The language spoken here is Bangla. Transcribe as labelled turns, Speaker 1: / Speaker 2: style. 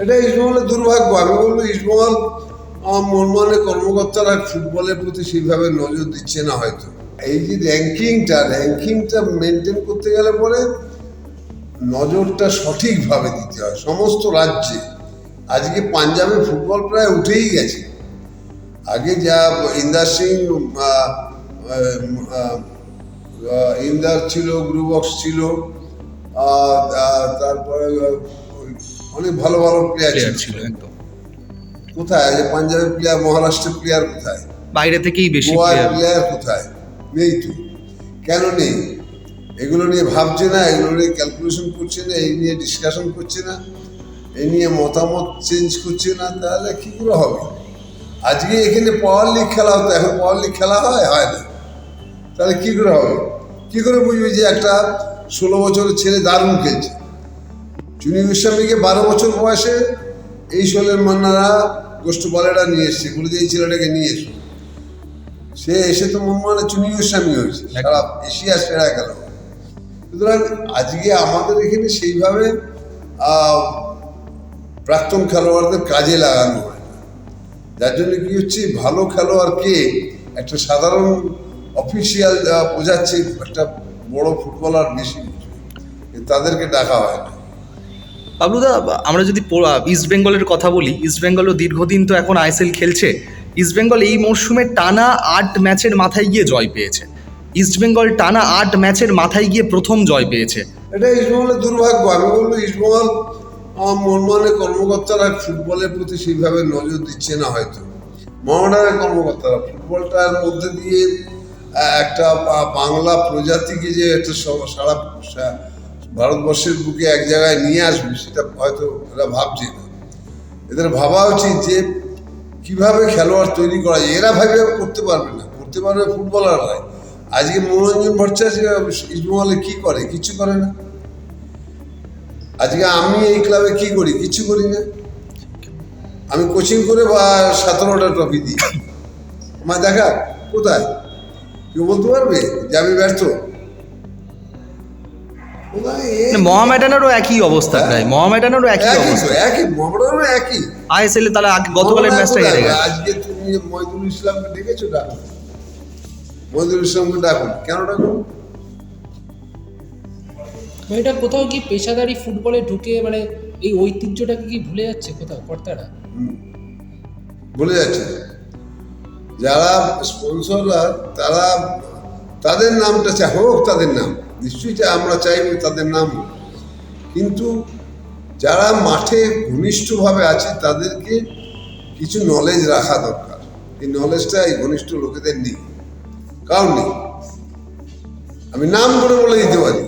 Speaker 1: এটা ইস্টবেঙ্গলের দুর্ভাগ্য। আমি বলব আহ, মনমানে কর্মকর্তারা ফুটবলের প্রতি সেইভাবে নজর দিচ্ছে না হয়তো। এই যে র্যাঙ্কিংটা র্যাঙ্কিংটা মেনটেন করতে গেলে পরে নজরটা সঠিকভাবে দিতে হয়। সমস্ত রাজ্যে। আজকে পাঞ্জাবে ফুটবল প্রায় উঠেই গেছে। আগে যা ইন্দার সিং ইন্দার ছিল গ্রুবক্স ছিল তারপরে অনেক ভালো ভালো প্লেয়ার ছিল।
Speaker 2: একদম।
Speaker 1: কোথায়? যে পাঞ্জাবের প্লেয়ার মহারাষ্ট্রের প্লেয়ার কোথায়?
Speaker 2: বাইরে থেকেই বেশি
Speaker 1: প্লেয়ার কোথায়? নেই তো। কেন নেই? এগুলো নিয়ে ভাবছে না এগুলো নিয়ে ক্যালকুলেশন করছে না এই নিয়ে ডিসকাশন করছে না এই নিয়ে মতামত চেঞ্জ করছে না তাহলে কি করে হবে? আজকে এখানে পাওয়ার লিগ খেলা হতো এখন পাওয়ার লিগ খেলা হয়? হয় না। তাহলে কি করে হবে? কি করে বুঝবি যে একটা ষোলো বছরের ছেলে দারুণ খেলছে? চুনি গোস্বামীকে বারো বছর বয়সে এই শোলের মান্নারা গোষ্ঠ বলেরা নিয়ে এসছে। বলে যে এই ছেলেটাকে নিয়ে এসো। সে এসে তো মানে চুনি গোস্বামী হয়েছে। সারা এশিয়া সেরা গেল সুতরাং আজকে আমাদের এখানে সেইভাবে প্রাক্তন খেলোয়াড়দের কাজে লাগানো হয় যার জন্য কি হচ্ছে, ভালো খেলোয়াড়কে একটা সাধারণ অফিসিয়াল বোঝাচ্ছে একটা বড় ফুটবলার বেশি। তাদেরকে ডাকা হয় না।
Speaker 2: বাবলুদা আমরা যদি ইস্ট বেঙ্গলের কথা বলি ইস্ট বেঙ্গলও দীর্ঘদিন তো এখন আইএসএল খেলছে। ইস্ট বেঙ্গল এই মরশুমে টানা আট ম্যাচের মাথায় গিয়ে জয় পেয়েছে। ইস্ট বেঙ্গল টানা আট ম্যাচের মাথায় গিয়ে প্রথম জয় পেয়েছে।
Speaker 1: এটা ইস্টবেঙ্গলের দুর্ভাগ্য। আমি বলব ইস্টবেঙ্গল আহ, মনমানে কর্মকর্তারা ফুটবলের প্রতি সেইভাবে নজর দিচ্ছে না হয়তো। মহানারের কর্মকর্তারা। ফুটবলটার মধ্যে দিয়ে একটা বাংলা প্রজাতিকে যে একটা সারা ভারতবর্ষের বুকে এক জায়গায় নিয়ে আসবে, সেটা হয়তো এরা ভাবছে না। এদের ভাবা উচিত যে কীভাবে খেলোয়াড় তৈরি করা যায়। এরা ভাবে করতে পারবে না, করতে পারবে ফুটবলাররাই। আজকে মনোরঞ্জন ভট্টাচার্য ইস্টবেঙ্গলে কি করে? কিছু করে না। আজকে আমি এই ক্লাবে কি করি? কিছু করি না। আমি কোচিং করে বা সতেরোটা ট্রফি দিই। আমার দেখা, কোথায়? কেউ বলতে পারবে যে আমি ব্যর্থ?
Speaker 2: মহামেডানেরও একই অবস্থা প্রায় মহামেডানেরও একই অবস্থা।
Speaker 1: একই মহামেডানও একই।
Speaker 2: আইএসএল এ তাহলে আগে- গতকালের ম্যাচটা হেরে গেছে।
Speaker 1: আজকে তুমি মহিদুল ইসলামকে ডেকেছো ডাকুন মহিদুল ইসলামকে ডাকুন কেন ডাকুন
Speaker 3: এটা কোথাও কি পেশাদারি ফুটবলে ঢুকে মানে এই ঐতিহ্যটাকে কি ভুলে যাচ্ছে কোথাও কর্তারা?
Speaker 1: ভুলে যাচ্ছে। যারা স্পন্সররা তারা তাদের নামটা চাই হোক তাদের নাম। নিশ্চয়ই আমরা চাইব তাদের নাম কিন্তু যারা মাঠে ঘনিষ্ঠভাবে আছে, তাদেরকে কিছু নলেজ রাখা দরকার। এই নলেজটা এই ঘনিষ্ঠ লোকেদের নেই। কারণ নেই। আমি নাম করে বলে দিতে পারি।